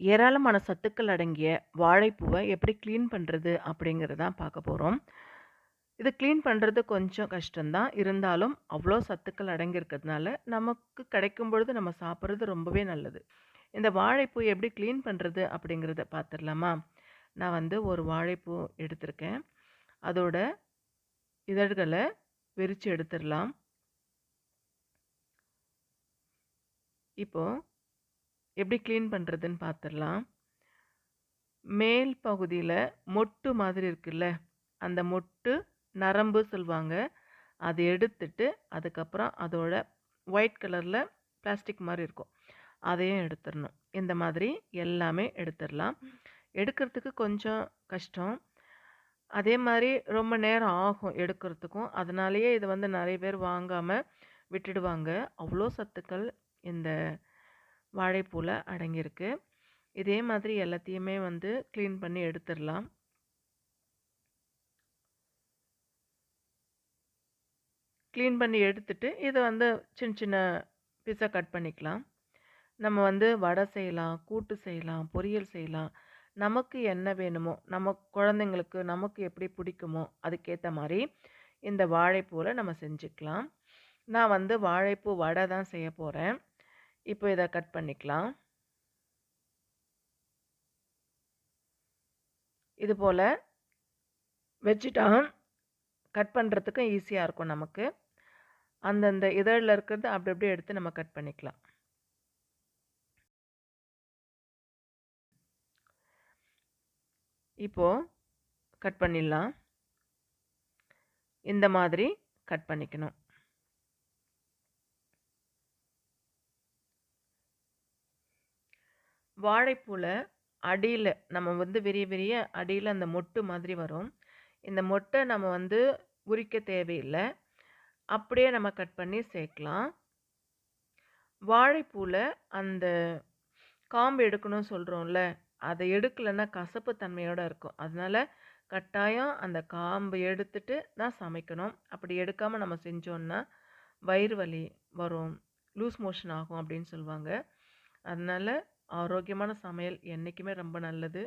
ஏராளமான சத்துக்கள் அடங்கிய வாழைப்பூவை எப்படி க்ளீன் பண்ணுறது அப்படிங்கிறதான் பார்க்க போகிறோம் இது க்ளீன் பண்ணுறது கொஞ்சம் கஷ்டம்தான். இருந்தாலும் அவ்வளோ சத்துக்கள் அடங்கியிருக்கிறதுனால நமக்கு கிடைக்கும் பொழுது நம்ம சாப்பிட்றது ரொம்பவே நல்லது. இந்த வாழைப்பூ எப்படி க்ளீன் பண்ணுறது அப்படிங்கிறத பார்த்துடலாமா? நான் வந்து ஒரு வாழைப்பூ எடுத்திருக்கேன். அதோட இதழ்களை விரித்து எடுத்துடலாம். இப்போது எப்படி க்ளீன் பண்ணுறதுன்னு பார்த்துடலாம் மேல் பகுதியில் மொட்டு மாதிரி இருக்குல்ல அந்த மொட்டு நரம்பு சொல்லுவாங்க. அதை எடுத்துட்டு அதுக்கப்புறம் அதோட ஒயிட் கலரில் பிளாஸ்டிக் மாதிரி இருக்கும். அதையும் எடுத்துடணும் இந்த மாதிரி எல்லாமே எடுத்துடலாம் எடுக்கிறதுக்கு கொஞ்சம் கஷ்டம். அதே மாதிரி ரொம்ப நேரம் ஆகும் எடுக்கிறதுக்கும். அதனாலேயே இதை வந்து நிறைய பேர் வாங்காமல் விட்டுடுவாங்க. அவ்வளோ சத்துக்கள் இந்த வாழைப்பூவில் அடங்கியிருக்கு. இதே மாதிரி எல்லாத்தையுமே வந்து க்ளீன் பண்ணி எடுத்துடலாம். க்ளீன் பண்ணி எடுத்துட்டு இதை வந்து சின்ன சின்ன பீஸாக கட் பண்ணிக்கலாம். நம்ம வந்து வடை செய்யலாம் கூட்டு செய்யலாம் பொரியல் செய்யலாம். நமக்கு என்ன வேணுமோ நம்ம குழந்தைங்களுக்கு நமக்கு எப்படி பிடிக்குமோ அதுக்கேற்ற மாதிரி இந்த வாழைப்பூவில் நம்ம செஞ்சுக்கலாம். நான் வந்து வாழைப்பூ வடை தான் செய்ய போகிறேன் இப்போ இதை கட் பண்ணிக்கலாம். இது போல் வச்சுட்டா கட் பண்ணுறதுக்கும் ஈஸியாக இருக்கும் நமக்கு. அந்தந்த இதழில் இருக்கிறது அப்படி அப்படியே எடுத்து நம்ம கட் பண்ணிக்கலாம். இப்போது கட் பண்ணிடலாம். இந்த மாதிரி கட் பண்ணிக்கணும். வாழைப்பூவில் அடியில் நம்ம வந்து பெரிய பெரிய அடியில் அந்த மொட்டு மாதிரி வரும். இந்த மொட்டை நம்ம வந்து உரிக்க தேவையில்லை. அப்படியே நம்ம கட் பண்ணி சேர்க்கலாம். வாழைப்பூவில் அந்த காம்பு எடுக்கணும்னு சொல்கிறோம்ல அதை எடுக்கலைன்னா கசப்பு தன்மையோடு இருக்கும். அதனால் கட்டாயம் அந்த காம்பு எடுத்துட்டு தான் சமைக்கணும். அப்படி எடுக்காமல் நம்ம செஞ்சோன்னா வயிறு வலி வரும். லூஸ் மோஷன் ஆகும் அப்படின்னு சொல்லுவாங்க. அதனால் ஆரோக்கியமான சமையல் என்றைக்குமே ரொம்ப நல்லது.